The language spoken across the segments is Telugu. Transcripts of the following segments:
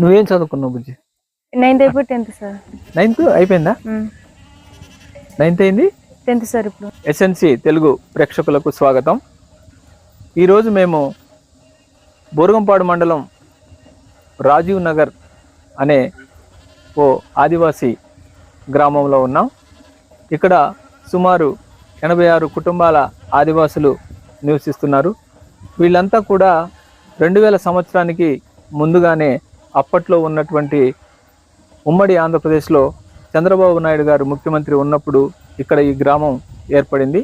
నువ్వేం చదువుకున్నావు బుజ్జి? నైన్త్ అయిపోయి టెన్త్ సార్ నైన్త్ అయిపోయిందా? నైన్త్ అయింది? టెన్త్ సార్ ఇప్పుడు. ఎస్ఎన్సి తెలుగు ప్రేక్షకులకు స్వాగతం. ఈరోజు మేము బోరుగంపాడు మండలం రాజీవ్ నగర్ అనే ఓ ఆదివాసీ గ్రామంలో ఉన్నాం. ఇక్కడ సుమారు ఎనభై ఆరు కుటుంబాల ఆదివాసులు నివసిస్తున్నారు. వీళ్ళంతా కూడా రెండు వేల సంవత్సరానికి ముందుగానే అప్పట్లో ఉన్నటువంటి ఉమ్మడి ఆంధ్రప్రదేశ్లో చంద్రబాబు నాయుడు గారు ముఖ్యమంత్రి ఉన్నప్పుడు ఇక్కడ ఈ గ్రామం ఏర్పడింది.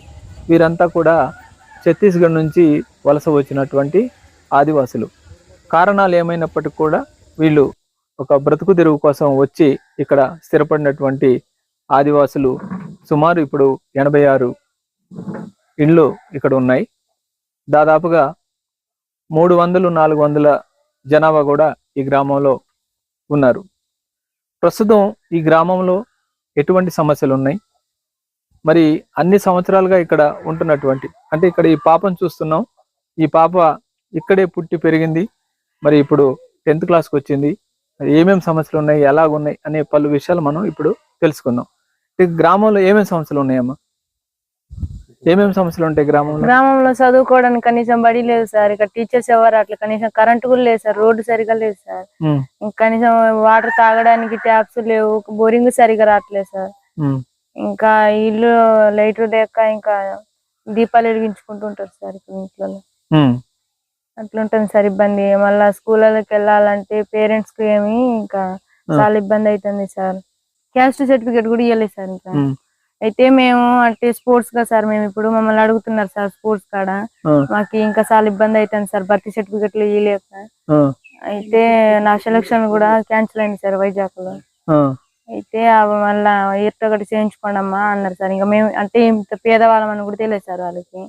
వీరంతా కూడా ఛత్తీస్గఢ్ నుంచి వలస వచ్చినటువంటి ఆదివాసులు. కారణాలు ఏమైనప్పటికీ కూడా వీళ్ళు ఒక బ్రతుకు తెరువు కోసం వచ్చి ఇక్కడ స్థిరపడినటువంటి ఆదివాసులు సుమారు ఇప్పుడు ఎనభై ఆరు ఇండ్లు ఇక్కడ ఉన్నాయి. దాదాపుగా మూడు వందలు నాలుగు వందల జనాభా కూడా ఈ గ్రామంలో ఉన్నారు. ప్రస్తుతం ఈ గ్రామంలో ఎటువంటి సమస్యలు ఉన్నాయి? మరి అన్ని సంవత్సరాలుగా ఇక్కడ ఉంటున్నటువంటి అంటే ఇక్కడ ఈ పాపను చూస్తున్నాం. ఈ పాప ఇక్కడే పుట్టి పెరిగింది. మరి ఇప్పుడు టెన్త్ క్లాస్కి వచ్చింది. ఏమేమి సమస్యలు ఉన్నాయి? ఎలాగున్నాయి? అనే పలు విషయాలు మనం ఇప్పుడు తెలుసుకుందాం. ఈ గ్రామంలో ఏమేమి సమస్యలు ఉన్నాయమ్మా? ఏమేమి సమస్యలు ఉంటాయి గ్రామంలో? గ్రామంలో చదువుకోవడానికి కనీసం బడి లేదు సార్. ఇక్కడ టీచర్స్ ఎవరు అట్లా కనీసం కరెంట్ కూడా లేదు సార్. రోడ్డు సరిగా లేదు సార్. కనీసం వాటర్ తాగడానికి ట్యాప్స్ లేవు. బోరింగ్ సరిగా రావట్లేదు సార్. ఇంకా ఇల్లు లైట్ లేక ఇంకా దీపాలు వెలిగించుకుంటుంటారు సార్ ఇంట్లో అట్లుంటుంది సార్ ఇబ్బంది. మళ్ళా స్కూళ్ళకి వెళ్ళాలంటే పేరెంట్స్కి ఏమి ఇంకా చాలా ఇబ్బంది అవుతుంది సార్. క్యాస్ట్ సర్టిఫికేట్ కూడా ఇవ్వలేదు సార్ ఇంకా. అయితే మేము అంటే స్పోర్ట్స్గా సార్ మేము ఇప్పుడు మమ్మల్ని అడుగుతున్నారు సార్ స్పోర్ట్స్ కాడ. మాకు ఇంకా చాలా ఇబ్బంది అవుతుంది సార్ భర్తీ సర్టిఫికెట్లు ఇవ్వలేక అయితే నా సెలక్షన్ కూడా క్యాన్సిల్ అయింది సార్ వైజాగ్లో అయితే మళ్ళా ఎట్ట ఒకటి చేయించుకోండి అమ్మా అన్నారు సార్. ఇంకా మేము అంటే ఇంత పేదవాళ్ళం అని కూడా తెలియదు సార్ వాళ్ళకి.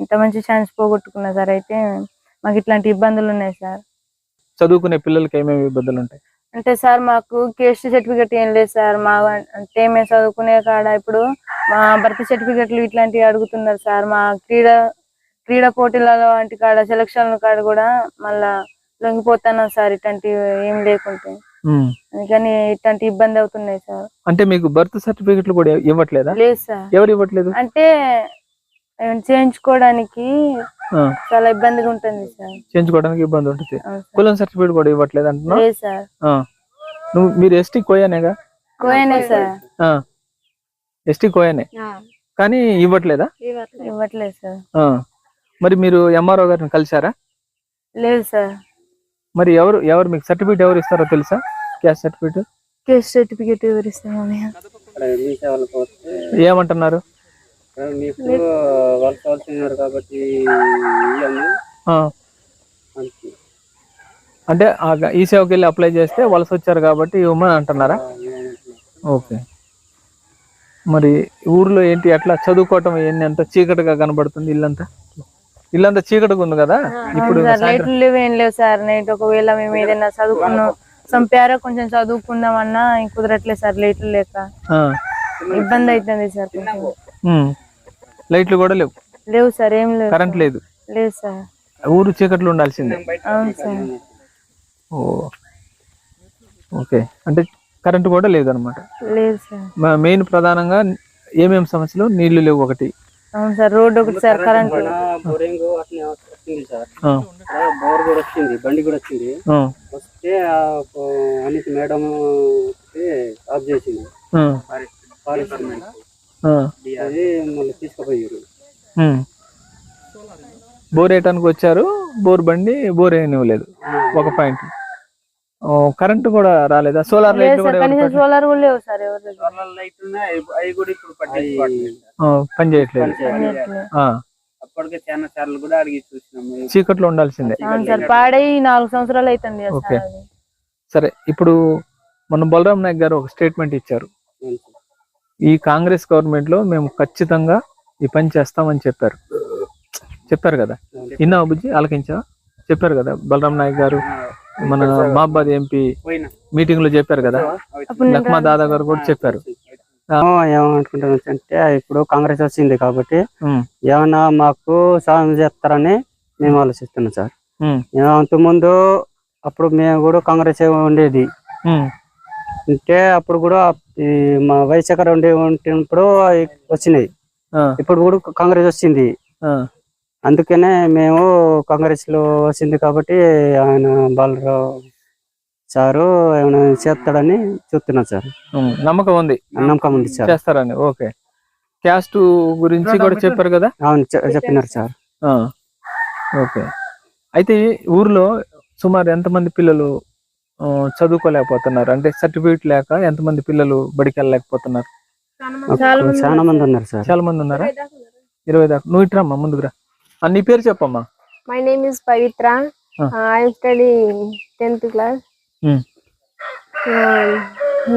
ఇంత మంచి ఛాన్స్ పోగొట్టుకున్నా సార్. అయితే మాకు ఇట్లాంటి ఇబ్బందులు ఉన్నాయి సార్. చదువుకునే పిల్లలకి ఏమేమి ఇబ్బందులు ఉంటాయి? అంటే సార్ మాకు కేస్ట్ సర్టిఫికెట్ ఏం లేదు సార్. మా అంటే మేము చదువుకునే కాడ ఇప్పుడు మా భర్తీ సర్టిఫికెట్లు ఇట్లాంటివి అడుగుతున్నారు సార్. మా క్రీడా క్రీడా పోటీలలో వంటి కాడ సెలక్షన్ కాడ కూడా మళ్ళా లొంగిపోతున్నాం సార్. ఇట్లాంటివి ఏం లేకుంటే. అందుకని ఇట్లాంటి ఇబ్బంది అవుతున్నాయి సార్. అంటే మీకు బర్త్ సర్టిఫికెట్లు కూడా ఇవ్వట్లేదా? లేదు సార్. ఎవరు ఇవ్వట్లేదు? అంటే చేయించుకోవడానికి చాలా ఇబ్బందిగా ఉంటుంది సార్. చేయించుకోవడానికి ఇబ్బంది ఉంటుంది. కులం సర్టిఫికేట్ కూడా ఇవ్వట్లేదు సార్. ఆ. నువ్వు మీరు ఎస్టీ కోయానేగా కోయనే సార్. ఎస్టీ కోయానే? కానీ ఇవ్వట్లేదా? ఇవ్వట్లేదు. సార్. ఆ. మరి మీరు ఎంఆర్ఓ గారిని కలిశారా? లేదు సార్. మరి ఎవరు ఎవరు మీకు సర్టిఫికేట్ ఎవరు ఇస్తారో తెలుసా? Caste certificate? కేస్ట్ సర్టిఫికేట్ సేవలకు వస్తే ఏమంటున్నారు? మీకు వలస వస్తున్నారు కాబట్టి ఇవ్వము ఆ. అంతే. అంటే ఈ సేవకి వెళ్ళి అప్లై చేస్తే వలస వచ్చారు కాబట్టి ఇవ్వమని అంటున్నారా? ఓకే. మరి ఊర్లో ఏంటి అట్లా చదువుకోవటం ఏంటి అంత చీకటిగా కనబడుతుంది ఇల్లంతా? ఇల్లంతా చీకటిగా ఉంది కదా? ఇప్పుడు లైట్లు లేవు ఏం లేవు సార్. నైట్ ఒకవేళ మేము ఏదైనా చదువుకున్నాం సంపారా కొంచెం చదువుకుందామన్నా ఇంక కుదరట్లేదు సార్. లైట్లు లేక. ఆ. ఇబ్బంది అవుతుంది సార్. లైట్లు కూడా లేవు. లేవు సార్ ఏం లేవు కరెంట్ లేదు. లేదు సార్. ఊరు చీకట్లో ఉండాల్సిందే. అవును సార్. ఓ. ఓకే. అంటే కరెంట్ కూడా లేదనమాట లేదు సార్. మెయిన్ ప్రధానంగా ఏమేమి సమస్యలు? నీళ్ళు లేవు ఒకటి. అవును సార్ రోడ్ ఒకటి సార్ కరెంట్ బోరింగ్ అట్నే వచ్చింది సార్. బోర్ కూడా వచ్చింది బండి కూడా వచ్చింది. ఆ, వస్తే ఆ అనిత మేడం ఆఫ్ చేసింది. ఆ, ఫారెస్ట్ తీసుకుపోయారు. బోర్ వేయటానికి వచ్చారు. బోర్ బండి బోర్ వేయనివ్వలేదు ఒక పాయింట్. కరెంట్ కూడా రాలేదా? సోలార్ కనీసం సోలార్ కూడా లేవు సార్ ఎవరి దగ్గర లైట్ ఉన్నాయి అవి కూడా ఇప్పుడు పట్టించుకోవట్లేదు ఆ, పని చేయట్లేదు. పనిచేయట్లేదు. ఆ, అప్పటికే చాలా సార్లు కూడా అడిగి చూసినాము చీకట్లో ఉండాల్సిందే. పాడై నాలుగు సంవత్సరాలు అవుతుంది ఓకే. అది. సరే ఇప్పుడు మన బలరాం నాయక్ గారు ఒక స్టేట్మెంట్ ఇచ్చారు. ఈ కాంగ్రెస్ గవర్నమెంట్లో మేము ఖచ్చితంగా ఈ పని చేస్తామని చెప్పారు. చెప్పారు కదా? ఇన్నా బుజ్జి ఆలకించావా చెప్పారు కదా? బలరాం నాయక్ గారు మన మహాబాద్ ఎంపీ మీటింగ్లో చెప్పారు కదా? లక్మా దాదా గారు కూడా చెప్పారు. ఏమనుకుంటాను అంటే ఇప్పుడు కాంగ్రెస్ వచ్చింది కాబట్టి ఏమన్నా మాకు సాయం చేస్తారని మేము ఆలోచిస్తున్నాం సార్. అంతకుముందు అప్పుడు మేము కూడా కాంగ్రెస్ ఉండేది. అంటే అప్పుడు కూడా ఈ మా వైశేఖర్ ఉండే ఉంటున్నప్పుడు వచ్చినాయి. ఇప్పుడు కూడా కాంగ్రెస్ వచ్చింది. అందుకనే మేము కాంగ్రెస్లో వచ్చింది కాబట్టి ఆయన బాలరావు సారు ఏమైనా చేస్తాడని చూస్తున్నాం సార్. నమ్మకం ఉంది. నమ్మకం ఉంది సార్. చేస్తారని ఓకే. క్యాస్ట్ గురించి కూడా చెప్పారు కదా? అవును చెప్పినారు సార్. ఓకే. అయితే ఊర్లో సుమారు ఎంతమంది పిల్లలు చదువుకోలేకపోతున్నారు. అంటే సర్టిఫికేట్ లేక ఎంతమంది పిల్లలు బడికి వెళ్ళలేకపోతున్నారు చాలా మంది ఉన్నారు సార్. చాలా మంది ఉన్నారా. ఇరవై దాకా. నువ్వు ఇట్రమ్మా ముందుకురా ఆ, నీ పేరు చెప్పమ్మా. Uh, I am studying tenth class. Um, Uh,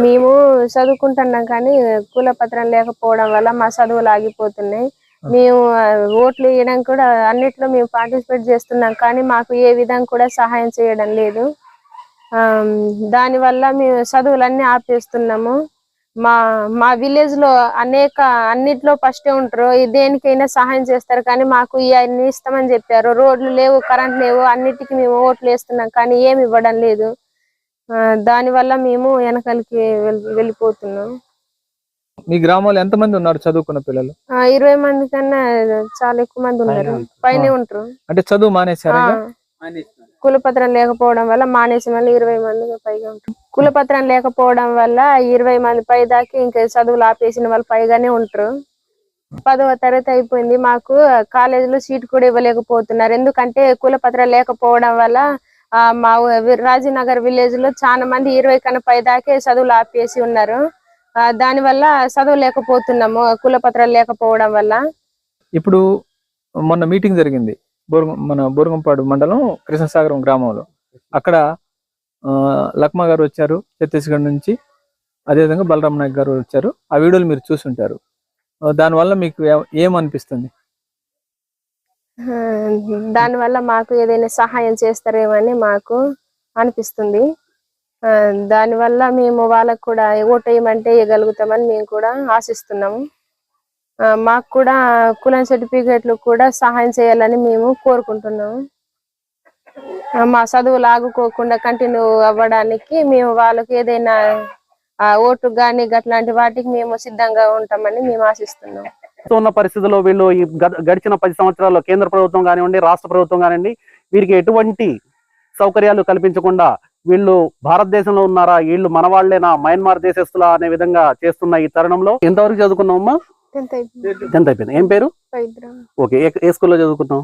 మేము చదువుకుంటున్నాం కానీ కుల పత్రం లేకపోవడం వల్ల మా చదువులు ఆగిపోతున్నాయి. మేము ఓట్లు వేయడం కూడా అన్నిట్లో మేము పార్టిసిపేట్ చేస్తున్నాం కానీ మాకు ఏ విధంగా కూడా సహాయం చేయడం లేదు. దాని వల్ల మేము చదువులన్నీ ఆపేస్తున్నాము. మా మా విలేజ్లో అనేక అన్నిట్లో ఫస్టే ఉంటారు. దేనికైనా సహాయం చేస్తారు. కానీ మాకు ఇవన్నీ ఇస్తామని చెప్పారు. రోడ్లు లేవు కరెంట్ లేవు అన్నిటికీ మేము ఓట్లు వేస్తున్నాం. కానీ ఏమి ఇవ్వడం లేదు. ఆ, దాని వల్ల మేము వెనకాలకి వెళ్- వెళ్ళిపోతున్నాం. మీ గ్రామంలో ఎంతమంది ఉన్నారు చదువుకున్న పిల్లలు? ఆ, ఇరవై మంది కన్నా చాలా ఎక్కువ మంది ఉన్నారు. పైనే ఉంటారు. అంటే చదువు మానేశారా ఆ, కులపత్రం లేకపోవడం వల్ల మానేసిన వాళ్ళు ఇరవై మంది పైగా ఉంటారు కులపత్రం లేకపోవడం వల్ల ఇరవై మంది పై దాకా ఇంకా చదువులు ఆపేసిన వాళ్ళు పైగానే ఉంటారు. పదవ తరగతి అయిపోయింది. మాకు కాలేజీలో సీట్ కూడా ఇవ్వలేకపోతున్నారు. ఎందుకంటే కులపత్రం లేకపోవడం వల్ల ఆ, మా రాజీనగర్ విలేజ్లో చాలా మంది ఇరవై కన్నా పై దాకే చదువులు ఆపేసి ఉన్నారు. దానివల్ల దాని వల్ల చదువు లేకపోతున్నాము కులపత్రాలు లేకపోవడం వల్ల. ఇప్పుడు మొన్న మీటింగ్ జరిగింది. బోర్గం మన బోరుగంపాడు మండలం కృష్ణసాగరం గ్రామంలో. అక్కడ ఆ, లక్మా గారు వచ్చారు ఛత్తీస్గఢ్ నుంచి. అదేవిధంగా బలరామ్ నాయక్ గారు వచ్చారు. ఆ వీడియోలు మీరు చూసుంటారు. దానివల్ల మీకు ఏమనిపిస్తుంది? దానివల్ల మాకు ఏదైనా సహాయం చేస్తారేమని మాకు అనిపిస్తుంది. ఆ, దానివల్ల మేము వాళ్ళకు కూడా ఓటేయమంటే వేయమంటే వేయగలుగుతామని మేము కూడా ఆశిస్తున్నాము. మాకు కూడా కులం సర్టిఫికేట్లు కూడా సహాయం చేయాలని మేము కోరుకుంటున్నాము. మా చదువులు ఆగుకోకుండా కంటిన్యూ అవ్వడానికి మేము వాళ్ళకి ఏదైనా ఓటు కానీ అట్లాంటి వాటికి మేము సిద్ధంగా ఉంటామని మేము ఆశిస్తున్నాం ఉన్న పరిస్థితుల్లో వీళ్ళు ఈ గడిచిన పది సంవత్సరాల్లో కేంద్ర ప్రభుత్వం కానివ్వండి రాష్ట్ర ప్రభుత్వం కానివ్వండి వీరికి ఎటువంటి సౌకర్యాలు కల్పించకుండా వీళ్ళు భారతదేశంలో ఉన్నారా వీళ్ళు మన వాళ్ళేనా మయన్మార్ దేశస్తులా అనే విధంగా చేస్తున్న ఈ తరుణంలో ఎంతవరకు చదువుకున్నావమ్మా టెన్త్ అయిపోయింది. ఏం పేరు? ఓకే ఏ- స్కూల్లో చదువుకున్నావు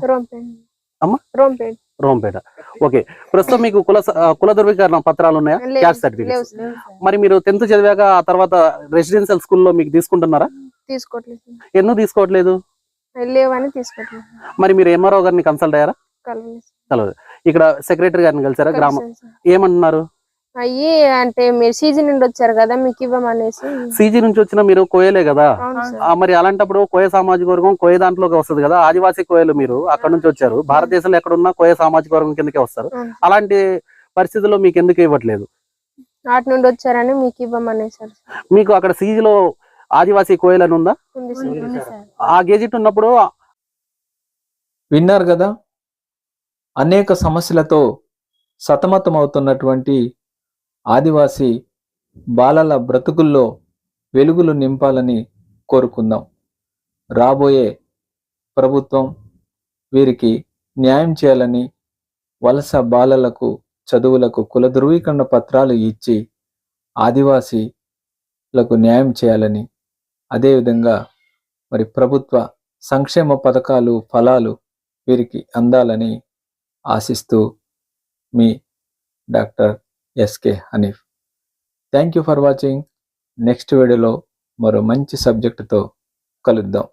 అమ్మా? రోంపేట్. రోంపేట. ఓకే ప్రస్తుతం మీకు కుల కుల ధృవీకరణ పత్రాలు ఉన్నాయా? Caste certificate. మరి మీరు టెన్త్ చదివాక ఆ తర్వాత రెసిడెన్షియల్ స్కూల్లో మీకు తీసుకుంటున్నారా? తీసుకోవట్లేదు. ఎందుకు తీసుకోవట్లేదు? లేవని తీసుకోవట్లేదు మరి మీరు ఎంఆర్ఓ గారిని కన్సల్ట్ అయ్యారా? కలవలేదు ఇక్కడ సెక్రటరీ గారిని కలిసారా? గ్రామం. ఏమంటున్నారు? అయ్యి అంటే మీరు సీజన్ నుండి వచ్చారు కదా మీకు ఇవ్వమనేసి. సీజీ నుంచి వచ్చిన మీరు కోయలే కదా? మరి అలాంటప్పుడు కోయ సామాజిక వర్గం కోయ దాంట్లోకి వస్తుంది కదా ఆదివాసీ కోయలు మీరు అక్కడ నుంచి వచ్చారు. భారతదేశంలో ఎక్కడున్నా కోయ సామాజిక వర్గం కిందకే వస్తారు. అలాంటి పరిస్థితుల్లో మీకు ఎందుకు ఇవ్వట్లేదు? అటు నుండి వచ్చారని మీకు ఇవ్వమనేసారు సార్. మీకు అక్కడ సీజీలో ఆదివాసీ కోయలు అని ఉందా. ఆ గెజిట్ ఉన్నప్పుడు విన్నారు కదా? అనేక సమస్యలతో సతమతమవుతున్నటువంటి ఆదివాసీ బాలల బ్రతుకుల్లో వెలుగులు నింపాలని కోరుకుందాం. రాబోయే ప్రభుత్వం వీరికి న్యాయం చేయాలని వలస బాలలకు చదువులకు కుల ధృవీకరణ పత్రాలు ఇచ్చి ఆదివాసీలకు న్యాయం చేయాలని. అదేవిధంగా మరి ప్రభుత్వ సంక్షేమ పథకాలు ఫలాలు వీరికి అందాలని ఆశిస్తూ మీ doctor SK Hanif thank you for watching next వీడియోలో మరో మంచి సబ్జెక్టుతో కలుద్దాం.